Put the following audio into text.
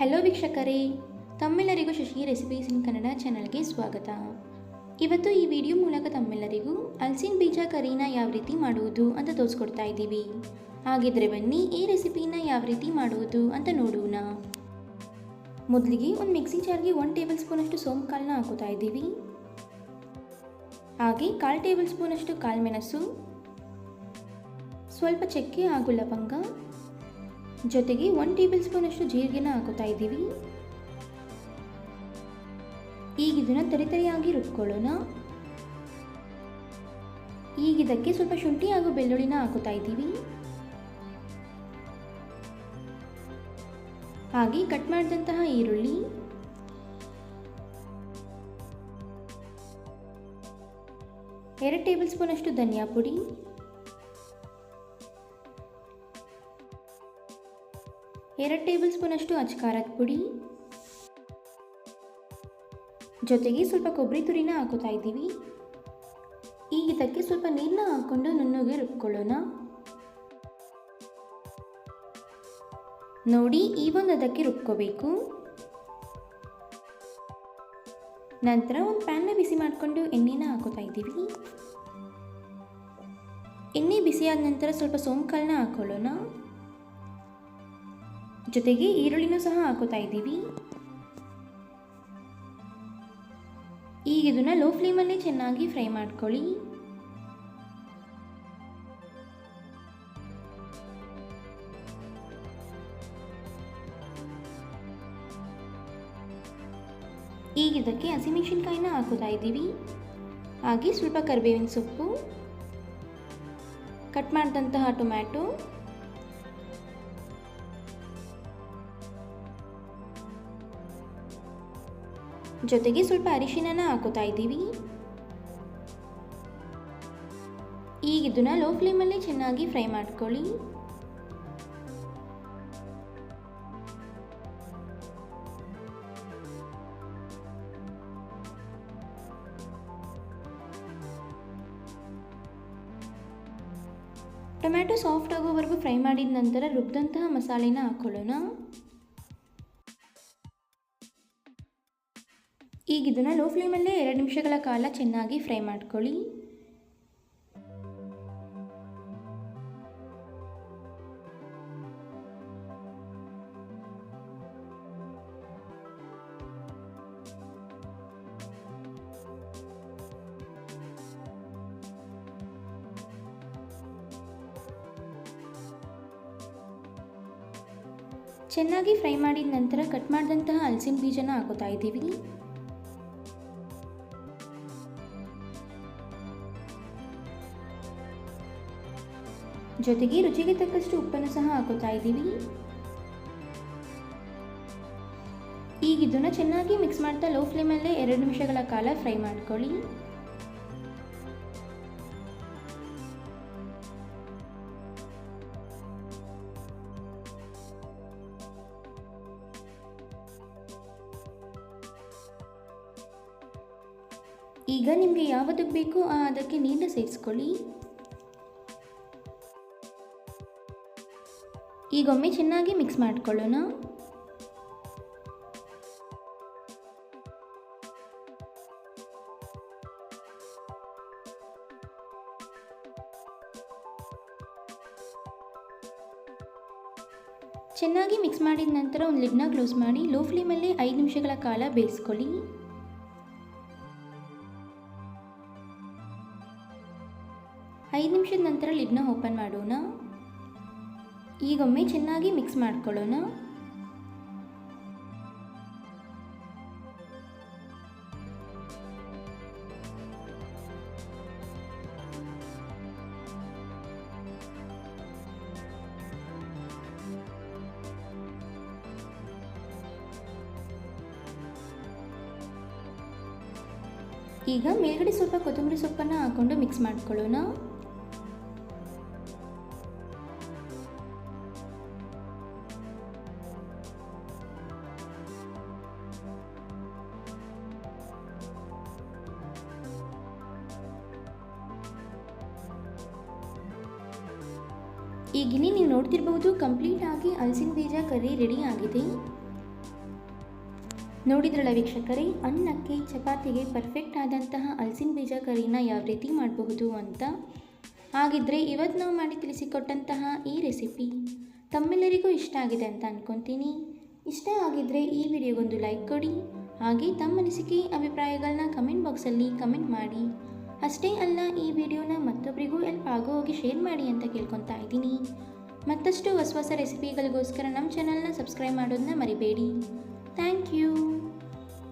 Hello ವೀಕ್ಷಕರೇ, ತಮ್ಮೆಲ್ಲರಿಗೂ Shashi recipes ಇನ್ ಕನ್ನಡ ಚಾನಲ್ಗೆ ಸ್ವಾಗತ. ಇವತ್ತು ಈ ವಿಡಿಯೋ ಮೂಲಕ ತಮ್ಮೆಲ್ಲರಿಗೂ ಹಲಸಿನ ಬೀಜ ಕರೀನ ಯಾವ ರೀತಿ ಮಾಡುವುದು ಅಂತ ತೋರಿಸ್ಕೊಡ್ತಾ ಇದ್ದೀವಿ. ಹಾಗಿದ್ರೆ ಬನ್ನಿ ಈ ರೆಸಿಪಿನ ಯಾವ ರೀತಿ ಮಾಡುವುದು ಅಂತ ನೋಡೋಣ. ಮೊದಲಿಗೆ ಒಂದು ಮಿಕ್ಸಿ ಜಾರ್ಗೆ ಒನ್ ಟೇಬಲ್ ಸ್ಪೂನಷ್ಟು ಸೋಂಪು ಕಾಳನ್ನ ಹಾಕೋತಾ ಇದ್ದೀವಿ. ಹಾಗೆ ಕಾಲು ಟೇಬಲ್ ಸ್ಪೂನಷ್ಟು ಕಾಳುಮೆಣಸು ಸ್ವಲ್ಪ ಚಕ್ಕೆ ಹಾಗೂ ಲವಂಗ ಜೊತೆಗೆ ಒನ್ ಟೇಬಲ್ ಸ್ಪೂನಷ್ಟು ಜೀರಿಗೆನ ಹಾಕೋತಾ ಇದ್ದೀವಿ. ಈಗ ಇದನ್ನು ತರಿತರಿಯಾಗಿ ರುಬ್ಕೊಳ್ಳೋಣ. ಈಗ ಇದಕ್ಕೆ ಸ್ವಲ್ಪ ಶುಂಠಿ ಹಾಗೂ ಬೆಳ್ಳುಳ್ಳಿನ ಹಾಕೋತಾ ಇದ್ದೀವಿ. ಹಾಗೆ ಕಟ್ ಮಾಡಿದಂತಹ ಈರುಳ್ಳಿ. ಎರಡು ಟೇಬಲ್ ಸ್ಪೂನಷ್ಟು ಧನಿಯಾ ಪುಡಿ. ಎರಡು ಟೇಬಲ್ ಸ್ಪೂನಷ್ಟು ಅಚ್ಕಾರದ ಪುಡಿ. ಜೊತೆಗೆ ಸ್ವಲ್ಪ ಕೊಬ್ಬರಿ ತುರಿನ ಹಾಕೋತಾ ಇದ್ದೀವಿ. ಈಗ ಇದಕ್ಕೆ ಸ್ವಲ್ಪ ನೀರನ್ನ ಹಾಕ್ಕೊಂಡು ನುಣ್ಣಗೆ ರುಬ್ಕೊಳ್ಳೋಣ ನೋಡಿ, ಈ ಒಂದು ಅದಕ್ಕೆ ರುಬ್ಕೋಬೇಕು. ನಂತರ ಒಂದು ಪ್ಯಾನ್ನ ಬಿಸಿ ಮಾಡಿಕೊಂಡು ಎಣ್ಣೆನ ಹಾಕೋತಾ ಇದ್ದೀವಿ. ಎಣ್ಣೆ ಬಿಸಿಯಾದ ನಂತರ ಸ್ವಲ್ಪ ಸೋಂಕಾಳನ್ನ ಹಾಕೊಳ್ಳೋಣ. ಜೊತೆಗೆ ಈರುಳ್ಳಿನೂ ಸಹ ಹಾಕೋತಾ ಇದ್ದೀವಿ. ಈಗ ಇದನ್ನ ಲೋ ಫ್ಲೇಮಲ್ಲಿ ಚೆನ್ನಾಗಿ ಫ್ರೈ ಮಾಡ್ಕೊಳ್ಳಿ. ಈಗ ಇದಕ್ಕೆ ಹಸಿಮೆಣಸಿನ್ಕಾಯಿನ ಹಾಕೋತಾ ಇದ್ದೀವಿ. ಹಾಗೆ ಸ್ವಲ್ಪ ಕರಿಬೇವಿನ ಸೊಪ್ಪು ಕಟ್ ಮಾಡಿದಂತಹ ಟೊಮ್ಯಾಟೊ ಜೊತೆಗೆ ಸ್ವಲ್ಪ ಅರಿಶಿನನ ಹಾಕೋತಾ ಇದ್ದೀವಿ. ಈಗ ಇದನ್ನ ಲೋ ಫ್ಲೇಮಲ್ಲಿ ಚೆನ್ನಾಗಿ ಫ್ರೈ ಮಾಡ್ಕೊಳ್ಳಿ. ಟೊಮ್ಯಾಟೊ ಸಾಫ್ಟ್ ಆಗೋವರೆಗೂ ಫ್ರೈ ಮಾಡಿದ ನಂತರ ರುಬ್ಬಿದಂತಹ ಮಸಾಲೆನ ಹಾಕೊಳ್ಳೋಣ. ಈಗ ಇದನ್ನು ಲೋ ಫ್ಲೇಮಲ್ಲೇ ಎರಡು ನಿಮಿಷಗಳ ಕಾಲ ಚೆನ್ನಾಗಿ ಫ್ರೈ ಮಾಡ್ಕೊಳ್ಳಿ. ಚೆನ್ನಾಗಿ ಫ್ರೈ ಮಾಡಿದ ನಂತರ ಕಟ್ ಮಾಡಿದಂತಹ ಹಲಸಿನ ಬೀಜನ ಹಾಕೋತಾ ಇದ್ದೀವಿ. ಜೊತೆಗೆ ರುಚಿಗೆ ತಕ್ಕಷ್ಟು ಉಪ್ಪನ್ನು ಸಹ ಹಾಕೋತಾ ಇದ್ದೀವಿ. ಈಗ ಇದನ್ನ ಚೆನ್ನಾಗಿ ಮಿಕ್ಸ್ ಮಾಡ್ತಾ ಲೋ ಫ್ಲೇಮಲ್ಲೇ ಎರಡು ನಿಮಿಷಗಳ ಕಾಲ ಫ್ರೈ ಮಾಡ್ಕೊಳ್ಳಿ. ಈಗ ನಿಮಗೆ ಯಾವುದಕ್ಕೆ ಬೇಕೋ ಅದಕ್ಕೆ ನೀರನ್ನ ಸೇರಿಸ್ಕೊಳ್ಳಿ. ಈಗೊಮ್ಮೆ ಚೆನ್ನಾಗಿ ಮಿಕ್ಸ್ ಮಾಡ್ಕೊಳ್ಳೋಣ. ಚೆನ್ನಾಗಿ ಮಿಕ್ಸ್ ಮಾಡಿದ ನಂತರ ಒಂದು ಲಿಡ್ನ ಕ್ಲೋಸ್ ಮಾಡಿ ಲೋ ಫ್ಲೇಮಲ್ಲಿ ಐದು ನಿಮಿಷಗಳ ಕಾಲ ಬೇಯಿಸ್ಕೊಳ್ಳಿ. ಐದು ನಿಮಿಷದ ನಂತರ ಲಿಡ್ನ ಓಪನ್ ಮಾಡೋಣ. ಈಗೊಮ್ಮೆ ಚೆನ್ನಾಗಿ ಮಿಕ್ಸ್ ಮಾಡ್ಕೊಳ್ಳೋಣ. ಈಗ ಮೇಲ್ಗಡೆ ಸ್ವಲ್ಪ ಕೊತ್ತಂಬರಿ ಸೊಪ್ಪನ್ನು ಹಾಕ್ಕೊಂಡು ಮಿಕ್ಸ್ ಮಾಡ್ಕೊಳ್ಳೋಣ. ಈಗಿನಿ ನೀವು ನೋಡ್ತಿರ್ಬಹುದು, ಕಂಪ್ಲೀಟ್ ಆಗಿ ಹಲಸಿನ ಬೀಜ ಕರಿ ರೆಡಿ ಆಗಿದೆ. ನೋಡಿದ್ರಲ್ಲ ವೀಕ್ಷಕರೇ, ಅನ್ನಕ್ಕೆ ಚಪಾತಿಗೆ ಪರ್ಫೆಕ್ಟ್ ಆದಂತಹ ಹಲಸಿನ ಬೀಜ ಕರಿನ ಯಾವ ರೀತಿ ಮಾಡಬಹುದು ಅಂತ? ಹಾಗಿದ್ರೆ ಇವತ್ತು ನಾವು ಮಾಡಿ ತಿಳಿಸಿಕೊಟ್ಟಂತಹ ಈ ರೆಸಿಪಿ ತಮ್ಮೆಲ್ಲರಿಗೂ ಇಷ್ಟ ಆಗಿದೆ ಅಂತ ಅಂದ್ಕೊತೀನಿ ಇಷ್ಟ ಆಗಿದ್ದರೆ ಈ ವಿಡಿಯೋಗೊಂದು ಲೈಕ್ ಕೊಡಿ, ಹಾಗೆ ತಮ್ಮ ಅನಿಸಿಕೆ ಅಭಿಪ್ರಾಯಗಳನ್ನ ಕಮೆಂಟ್ ಬಾಕ್ಸಲ್ಲಿ ಕಮೆಂಟ್ ಮಾಡಿ. ಅಷ್ಟೇ ಅಲ್ಲ, ಈ ವಿಡಿಯೋನ ಹೆಲ್ಪ್ ಹೋಗಿ ಶೇರ್ ಮಾಡಿ ಅಂತ ಕೇಳ್ಕೊತಾ ಇದ್ದೀನಿ. ಮತ್ತಷ್ಟು ಹೊಸ ಹೊಸ ರೆಸಿಪಿಗಳಿಗೋಸ್ಕರ ನಮ್ಮ ಚಾನಲ್ನ ಸಬ್ಸ್ಕ್ರೈಬ್ ಮಾಡೋದನ್ನ ಮರಿಬೇಡಿ. Thank you